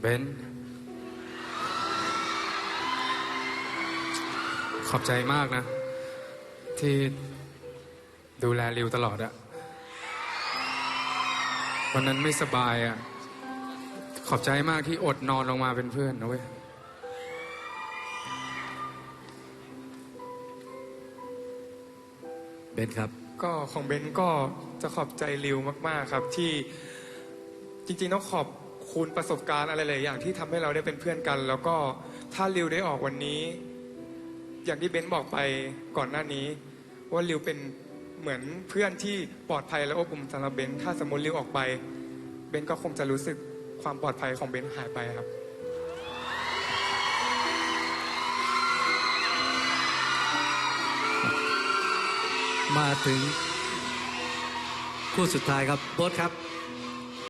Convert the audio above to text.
เบนขอบใจมากนะ ที่ดูแลริวตลอดอะวันนั้นไม่สบายอะขอบใจมากที่อดนอนลงมาเป็นเพื่อนนะเว้ย เบนครับ ก็ของเบนก็จะขอบใจริวมาก ๆ ครับที่จริงๆต้องขอบ คุณประสบการณ์อะไรหลายอย่างที่ทำให้เราได้เป็นเพื่อนกัน แล้วก็ถ้าริวได้ออกวันนี้ อย่างที่เบนบอกไปก่อนหน้านี้ ว่าริวเป็นเหมือนเพื่อนที่ปลอดภัยและอบอุ่นสำหรับเบนถ้าสมมติริวออกไป เบนก็คงจะรู้สึกความปลอดภัยของเบนหายไปครับมาถึงคู่สุดท้ายครับโบ๊ทครับ